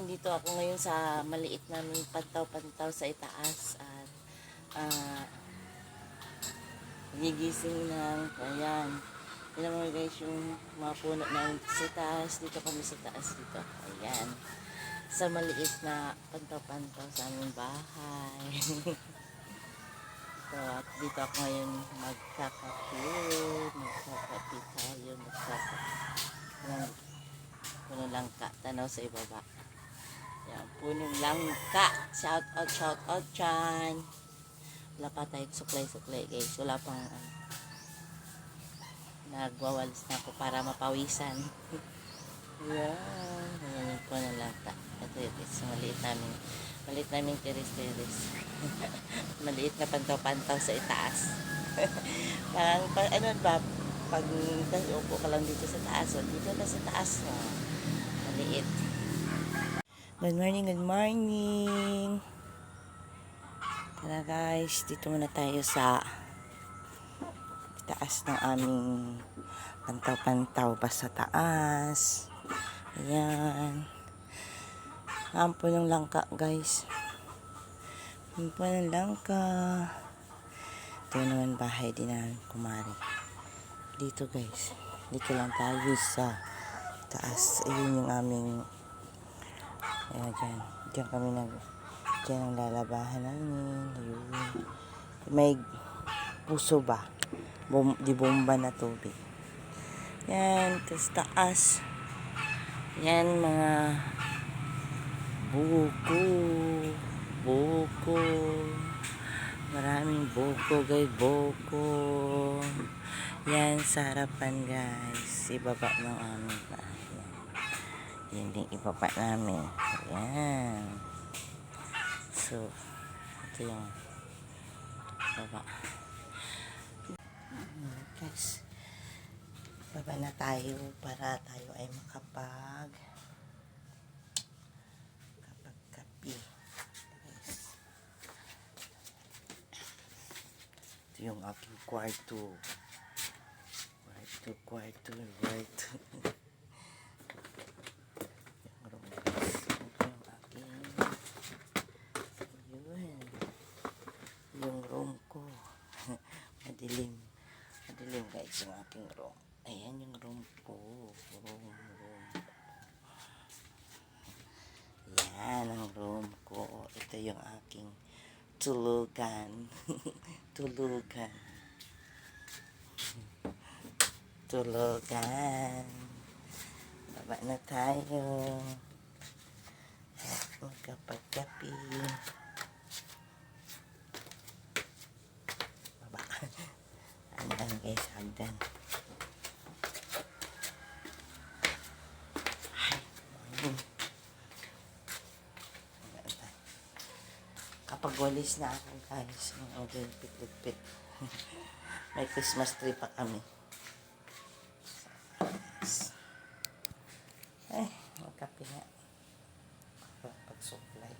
Ayan, dito ako ngayon sa maliit naming pantaw-pantaw sa itaas at ah gigising ng ayan. Tignan mo guys yung mga puno namin sa taas. Dito kami sa taas dito. Ayan. Sa maliit na pantaw-pantaw sa aming bahay. so, at dito ako ngayon magkakape. Magkakape tayo. Magkakape. Ayan. Puno langka. Tanaw sa ibaba. Punong langka. Shout out, shout out dyan. Wala pa tayong supply-supply guys. Wala pang ano. Nagwawalis na ako para mapawisan. Yan. Ayan yung punong langka. Ito yun guys. Maliit namin. Maliit namin teres-teres. Maliit na pantaw-pantaw sa itaas. Parang, pa, ano ba, pag upo ka lang dito sa taas, o dito na sa taas, o, maliit. Good morning, good morning. Tara guys, dito muna tayo sa taas ng aming pantaw-pantaw pa sa taas. Ayan. Ampo ng langka guys. Ampo ng langka. Ito naman bahay din namin kumari. Dito guys. Dito lang tayo sa taas. Ayun yung aming Ayan, dyan. Dyan kami nag... Dyan ang lalabahan namin. Ayun. May puso ba? Bum, di bomba na tubig. Yan. Tapos taas. Yan mga buko. Buko. Maraming buko guys. Buko. Yan sa harapan guys. Ibaba ng aming bahay. Yan din ibaba namin. Yan. So, ito yung baba. Ayan, Guys, baba na tayo para tayo ay makapag kapag kapi. Guys. Ito yung aking kwarto. Kwarto, kwarto, kwarto. Yung room, guys. Ito yung aking yun. Yung room ko. Madilim. Madilim guys yung aking room. Ayan yung room ko. Room, room. Yan ang room ko. Ito yung aking tulugan. tulugan. Tulugan. Baba na tayo. Magkapagkapi. hagdan guys, hagdan. Ay. Mm. Kapag walis na ako guys, ng order pit-pit. May Christmas tree pa kami. Ay, magkapi nga. Pag-supply.